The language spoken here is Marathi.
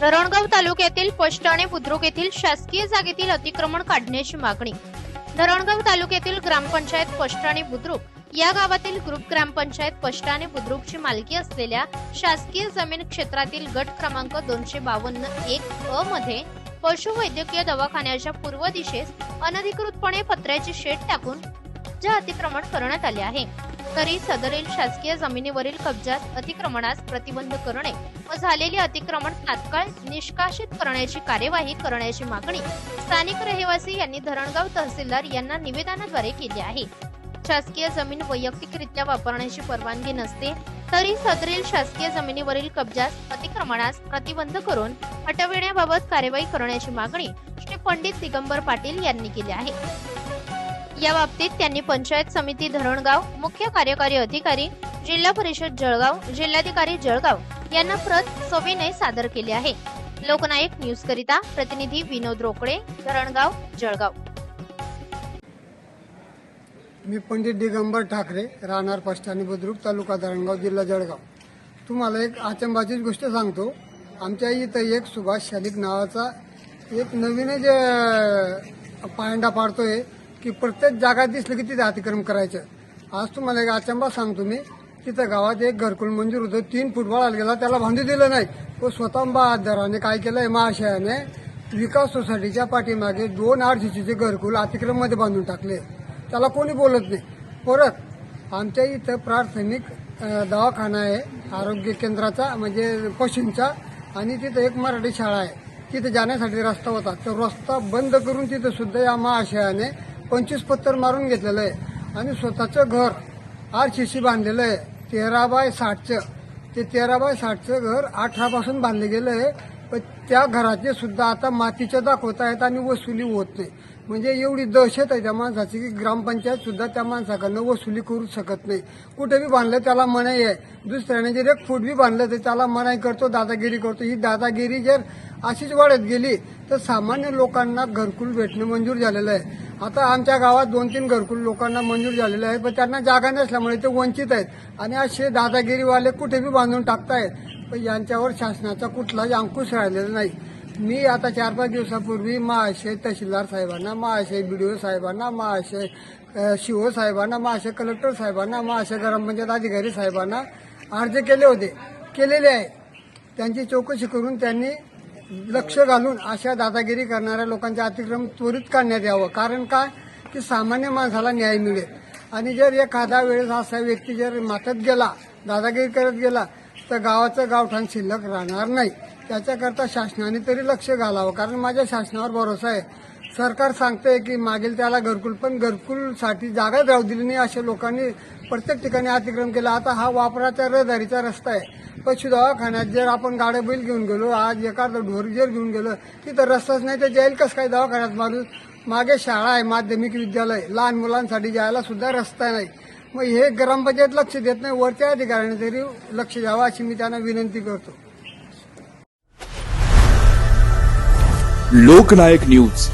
धरणगाव तालुक्यातील पष्ट आणि बुद्रुक येथील शासकीय जागेतील अतिक्रमण काढण्याची मागणी. धरणगाव तालुक्यातील ग्रामपंचायत पष्ट आणि बुद्रुक या गावातील ग्रुप ग्रामपंचायत पष्ट आणि बुद्रुकची मालकी असलेल्या शासकीय जमीन क्षेत्रातील गट क्रमांक दोनशे बावन्न एक अ मध्ये पशुवैद्यकीय दवाखान्याच्या पूर्व दिशेस अनधिकृतपणे पत्र्याची शेड टाकून जे अतिक्रमण करण्यात आले आहे. तरी सदरील शासकीय जमिनीवरील कब्जात अतिक्रमणास प्रतिबंध करणे व झालेली अतिक्रमण तात्काळ निष्कासित करण्याची कार्यवाही करण्याची मागणी स्थानिक रहिवासी यांनी धरणगाव तहसीलदार यांना निवेदनाद्वारे केली आहे. शासकीय जमीन वैयक्तिकरित्या वापरण्याची परवानगी नसते तरी सदरील शासकीय जमिनीवरील कब्जास अतिक्रमणास प्रतिबंध करून हटविण्याबाबत कार्यवाही करण्याची मागणी श्री पंडित दिगंबर पाटील यांनी केली आहे. या बाबतीत त्यांनी पंचायत समिती धरणगाव मुख्य कार्यकारी अधिकारी जिल्हा परिषद जळगाव जिल्हाधिकारी जळगाव यांना प्रत सविनय सादर केले आहे. लोकनायक न्यूज करिता प्रतिनिधी विनोद रोकडे धरणगाव जळगाव. मी पंडित दिगंबर ठाकरे राहणार पष्टानी बुद्रुक तालुका धरणगाव जिल्हा जळगाव. तुम्हाला एक आचंबाचीच गोष्ट सांगतो. आमच्या इथं एक सुभाष शालिक नावाचा एक नवीन जे पायंडा पाडतोय. की प्रत्येक जागा दिसलं की तिथे अतिक्रम करायचं. आज तुम्हाला एक अचंबा सांगतो मी. तिथं गावात एक घरकुल मंजूर होतं. तीन फुटबॉल गेला त्याला बांधू दिलं नाही. तो स्वतः बहादराने काय केलंय? महाशयाने विकास सोसायटीच्या पाठीमागे दोन आठ घरकुल अतिक्रममध्ये बांधून टाकले. त्याला कोणी बोलत नाही. परत आमच्या इथं प्राथमिक दवाखाना आहे आरोग्य केंद्राचा म्हणजे पशूंचा आणि तिथं एक मराठी शाळा आहे. तिथे जाण्यासाठी रस्ता होता. तो रस्ता बंद करून तिथं सुद्धा या महाशयाने पंचवीस पत्तर मारून घेतलेलं आहे. आणि स्वतःचं घर आर सी सी बांधलेलं आहे. तेरा बाय साठचं. ते तेरा बाय साठचं घर अठरापासून बांधलं गेलं आहे. पण त्या घराचे सुद्धा आता मातीच्या दाखवत आहेत आणि वसुली होत नाही. म्हणजे एवढी दहशत आहे त्या माणसाची की ग्रामपंचायत सुद्धा त्या माणसाकडनं वसुली करू शकत नाही. कुठे बी बांधलं त्याला मनाई आहे. दुसऱ्याने जर एक फूट बी बांधलं तर त्याला मनाई करतो दादागिरी करतो. ही दादागिरी जर अशीच वाढत गेली तर सामान्य लोकांना घरकुल भेटणं मंजूर झालेलं आहे. आता आमच्या गावात दोन तीन घरकुल लोकांना मंजूर झालेलं आहे पण त्यांना जागा नसल्यामुळे ते वंचित आहेत. आणि असे दादागिरीवाले कुठे बी बांधून टाकतायत पण यांच्यावर शासनाचा कुठलाही अंकुश राहिलेला नाही. मी आता चार पाच दिवसापूर्वी महाशय तहसीलदार साहेबांना महाशय ओ साहेबांना महाशय अ, शिओ साहेबांना महाशय कलेक्टर साहेबांना महाशय ग्रामपंचायत अधिकारी साहेबांना अर्ज केले होते. केलेले आहे. त्यांची चौकशी करून त्यांनी लक्ष घालून अशा दादागिरी करणाऱ्या लोकांचे अतिक्रम त्वरित काढण्यात यावं. कारण काय? की सामान्य माणसाला न्याय मिळेल. आणि जर एखादा वेळेस असा व्यक्ती जर मातत गेला दादागिरी करत गेला तर गावाचं गावठाण शिल्लक राहणार नाही. त्याच्याकरता शासनाने तरी लक्ष घालावं. कारण माझ्या शासनावर भरोसा आहे. सरकार सांगतंय की मागील त्याला घरकुल पण घरकुलसाठी जागा राहू दिली नाही अशा लोकांनी प्रत्येक ठिकाणी अतिक्रम केला. आता हा वापराचा रहदारीचा रस्ता आहे. पशु दवाखान्यात जर आपण गाड्या बैल घेऊन गेलो आज एखादं ढोर जर घेऊन गेलो तिथं रस्ताच नाही तर जाईल कसं काय दवाखान्यात माणूस? मागे शाळा आहे माध्यमिक विद्यालय. लहान मुलांसाठी जायला सुद्धा रस्ता नाही. मग हे ग्रामपंचायत लक्ष देत नाही वरच्या अधिकाऱ्याने तरी लक्ष द्यावं अशी मी त्यांना विनंती करतो. लोकनायक न्यूज.